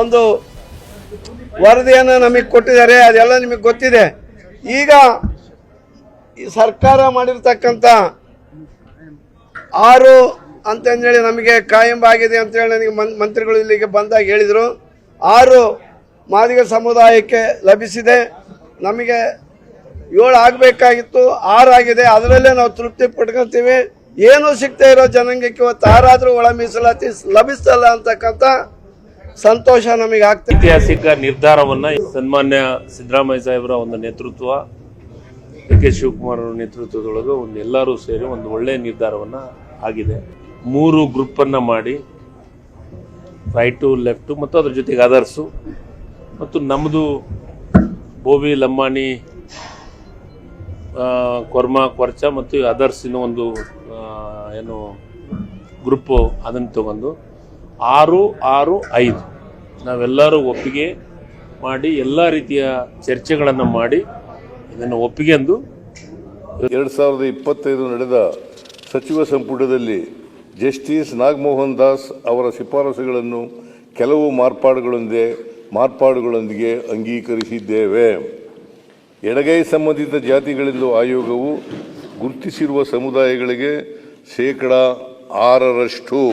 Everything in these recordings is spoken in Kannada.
ಒಂದು ವರದಿಯನ್ನು ನಮಗೆ ಕೊಟ್ಟಿದ್ದಾರೆ, ಅದೆಲ್ಲ ನಿಮಗೆ ಗೊತ್ತಿದೆ. ಈಗ ಈ ಸರ್ಕಾರ ಮಾಡಿರ್ತಕ್ಕಂಥ ಆರು ಅಂತಂದೇಳಿ ನಮಗೆ ಕಾಯಂ ಆಗಿದೆ ಅಂತೇಳಿ ನನಗೆ ಮನ್, ಮಂತ್ರಿಗಳು ಇಲ್ಲಿಗೆ ಬಂದಾಗ ಹೇಳಿದರು. ಆರು ಮಾದಿಗ ಸಮುದಾಯಕ್ಕೆ ಲಭಿಸಿದೆ. ನಮಗೆ ಏಳು ಆಗಬೇಕಾಗಿತ್ತು, ಆರು ಆಗಿದೆ. ಅದರಲ್ಲೇ ನಾವು ತೃಪ್ತಿ ಪಡ್ಕೊತೀವಿ ಏನೂ ಸಿಗ್ತಾ ಇರೋ ಜನಾಂಗಕ್ಕೆ ಇವತ್ತು ಆರಾದರೂ ಒಳ ಮೀಸಲಾತಿ ಲಭಿಸ್ತಲ್ಲ ಅಂತಕ್ಕಂಥ ಸಂತೋಷ ನಮಗೆ ಆಗ್ತದೆ. ಐತಿಹಾಸಿಕ ನಿರ್ಧಾರವನ್ನ ಸನ್ಮಾನ್ಯ ಸಿದ್ದರಾಮಯ್ಯ ಸಾಹೇಬರ ಒಂದು ನೇತೃತ್ವ ಡಿ ಕೆ ಶಿವಕುಮಾರ್ ನೇತೃತ್ವದೊಳಗೆ ಒಂದು ಎಲ್ಲರೂ ಸೇರಿ ಒಂದು ಒಳ್ಳೆಯ ನಿರ್ಧಾರವನ್ನ ಆಗಿದೆ. ಮೂರು ಗ್ರೂಪ್ ಅನ್ನ ಮಾಡಿ ರೈಟು ಲೆಫ್ಟು ಮತ್ತು ಅದ್ರ ಜೊತೆಗೆ ಅದರ್ಸು ಮತ್ತು ನಮ್ಮದು ಬೋಬಿ ಲಂಬಾಣಿ ಕೊರ್ಮ, ಕೊರ್ಚ ಮತ್ತು ಅದರ್ಸಿನ ಒಂದು ಏನು ಗ್ರೂಪು ಅದನ್ನು ತಗೊಂಡು ಆರು ಆರು ಐದು. ನಾವೆಲ್ಲರೂ ಒಪ್ಪಿಗೆ ಮಾಡಿ ಎಲ್ಲ ರೀತಿಯ ಚರ್ಚೆಗಳನ್ನು ಮಾಡಿ ಇದನ್ನು ಒಪ್ಪಿಗೆಂದು ಎರಡು ಸಾವಿರದ ಇಪ್ಪತ್ತೈದು ನಡೆದ ಸಚಿವ ಸಂಪುಟದಲ್ಲಿ ಜಸ್ಟಿಸ್ ನಾಗಮೋಹನ್ ದಾಸ್ ಅವರ ಶಿಫಾರಸುಗಳನ್ನು ಕೆಲವು ಮಾರ್ಪಾಡುಗಳೊಂದಿಗೆ ಮಾರ್ಪಾಡುಗಳೊಂದಿಗೆ ಅಂಗೀಕರಿಸಿದ್ದೇವೆ. ಎಡಗೈ ಸಂಬಂಧಿತ ಜಾತಿಗಳೆಂದು ಆಯೋಗವು ಗುರುತಿಸಿರುವ ಸಮುದಾಯಗಳಿಗೆ ಶೇಕಡ ಆರರಷ್ಟು.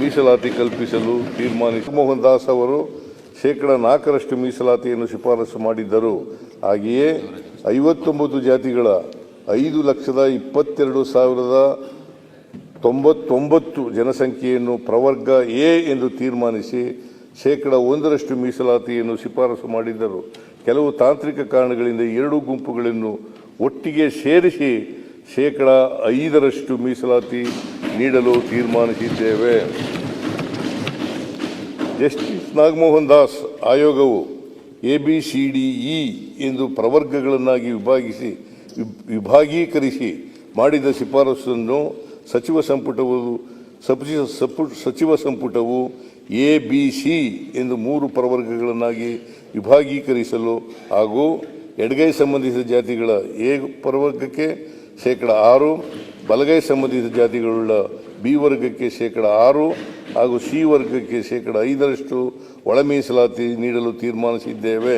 ಮೀಸಲಾತಿ ಕಲ್ಪಿಸಲು ತೀರ್ಮಾನಿಸಿ. ಮೋಹನ್ ದಾಸ್ ಅವರು ಶೇಕಡ ನಾಲ್ಕರಷ್ಟು ಮೀಸಲಾತಿಯನ್ನು ಶಿಫಾರಸು ಮಾಡಿದ್ದರು. ಹಾಗೆಯೇ ಐವತ್ತೊಂಬತ್ತು ಜಾತಿಗಳ ಐದು ಲಕ್ಷದ ಇಪ್ಪತ್ತೆರಡು ಸಾವಿರದ ತೊಂಬತ್ತೊಂಬತ್ತು ಜನಸಂಖ್ಯೆಯನ್ನು ಪ್ರವರ್ಗ ಎ ಎಂದು ತೀರ್ಮಾನಿಸಿ ಶೇಕಡ ಒಂದರಷ್ಟು ಮೀಸಲಾತಿಯನ್ನು ಶಿಫಾರಸು ಮಾಡಿದ್ದರು. ಕೆಲವು ತಾಂತ್ರಿಕ ಕಾರಣಗಳಿಂದ ಎರಡೂ ಗುಂಪುಗಳನ್ನು ಒಟ್ಟಿಗೆ ಸೇರಿಸಿ ಶೇಕಡ ಐದರಷ್ಟು ಮೀಸಲಾತಿ ನೀಡಲು ತೀರ್ಮಾನಿಸಿದ್ದೇವೆ. ಜಸ್ಟಿಸ್ ನಾಗಮೋಹನ್ ದಾಸ್ ಆಯೋಗವು A B C D E ಎಂದು ಪ್ರವರ್ಗಗಳನ್ನಾಗಿ ವಿಭಾಗಿಸಿ ವಿಭಾಗೀಕರಿಸಿ ಮಾಡಿದ ಶಿಫಾರಸನ್ನು ಸಚಿವ ಸಂಪುಟವು, ಸಪಿ- ಸಪು- ಸಚಿವ ಸಂಪುಟವು ಎ ಬಿ ಸಿ ಎಂದು ಮೂರು ಪ್ರವರ್ಗಗಳನ್ನಾಗಿ ವಿಭಾಗೀಕರಿಸಲು ಹಾಗೂ ಎಡಗೈ ಸಂಬಂಧಿಸಿದ ಜಾತಿಗಳ ಎ ಪ್ರವರ್ಗಕ್ಕೆ ಶೇಕಡ ಆರು ಬಲಗೈ ಸಂಬಂಧಿತ ಜಾತಿಗಳುಳ್ಳ ಬಿ ವರ್ಗಕ್ಕೆ ಶೇಕಡ ಆರು ಹಾಗೂ ಸಿ ವರ್ಗಕ್ಕೆ ಶೇಕಡ ಐದರಷ್ಟು ಒಳ ಮೀಸಲಾತಿ ನೀಡಲು ತೀರ್ಮಾನಿಸಿದ್ದೇವೆ.